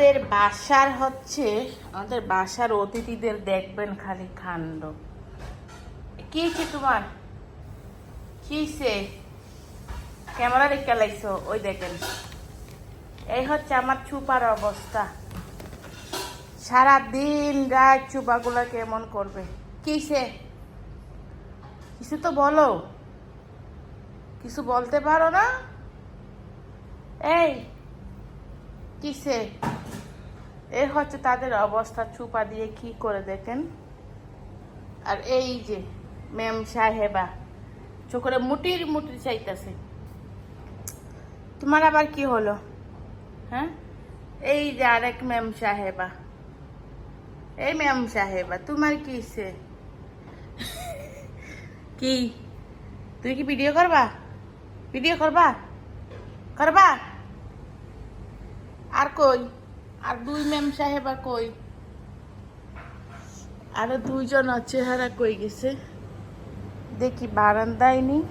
আমাদের বাসার হচ্ছে, আমাদের বাসার অতিথিদের দেখবেন খালি কাণ্ড। কি হয়েছে তোমার? কি ক্যামেরা রেখে লাইছো, ওই দেখেন। এই হচ্ছে আমার চুপার অবস্থা। সারা দিন রাত চুপাগুলো কেমন করবে? কিসে কিছু তো বলো। কিছু বলতে পারো না? এই কিসে এ হচ্ছে তাদের অবস্থা, চুপা দিয়ে কি করে দেখেন? আর এই যে ম্যাম সাহেবা, চোখরে মুটির মুটির চাইতেছে। তোমার আবার কি হলো? হ্যাঁ? এই যে আরেক ম্যাম সাহেবা। এই ম্যাম সাহেবা, তোমার কি সে কি? তুই কি ভিডিও করবা? ভিডিও করবা? করবা? আর কই? আর দুই ম্যাম সাহেবা কই? আরও দুইজন চেহারা কই গেছে? দেখি, বারান্দায় নি?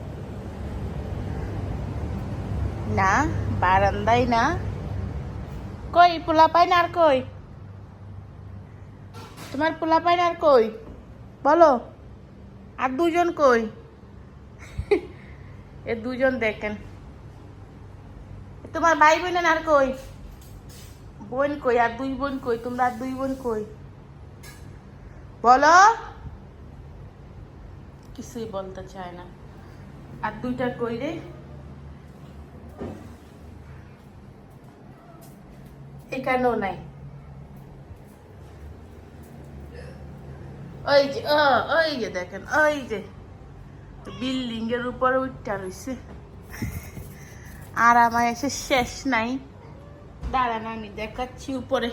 না, বারান্দায় না। কই পোলা পাই না আর কই? তোমার পোলা পাই না আর কই? বলো, আর দুজন কই? এ দুজন দেখেন। তোমার ভাই বোন আর কই? বোন কই আর দুই বোন কই? তোমরা আর দুই বোন কই? বলো? কিছুই বলতে চায় না। আর দুইটা কই রে? এখানেও নাই। ওই যে ওই যে দেখেন, ওই যে। বিল্ডিং এর উপরে উঠটা রয়েছে আর আমার এসে শেষ নাই। দাঁড়ান, আমি দেখাচ্ছি উপরে।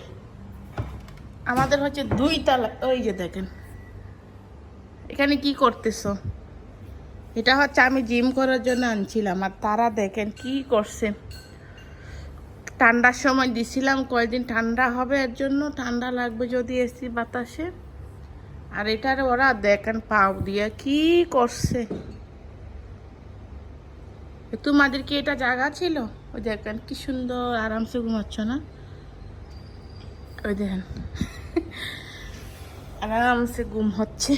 আমাদের হচ্ছে দুই তলা, ওই যে দেখেন। এখানে কি করতেছো? এটা হচ্ছে আমি জিম করার জন্য আনছিলাম, আর তারা দেখেন কি করছে। ঠান্ডার সময় দিছিলাম, কয়েকদিন ঠান্ডা হবে এর জন্য, ঠান্ডা লাগবে যদি এসি বাতাসে। আর এটার ওরা দেখেন পাও দিয়ে কি করছে। তোমাদের কি এটা জায়গা ছিল? ওই দেখেন, কি সুন্দর আরামসে ঘুমাচ্ছ না? ওই দেখেন। আরামসে ঘুম হচ্ছে।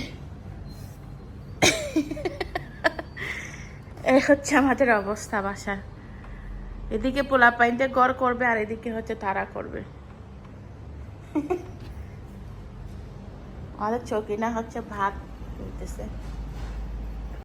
এই হচ্ছে আমাদের অবস্থা বাসার। এদিকে পোলা পাইনতে গড় করবে আর এদিকে হচ্ছে তারা করবে। আমাদের চকিনা হচ্ছে ভাত বলতেছে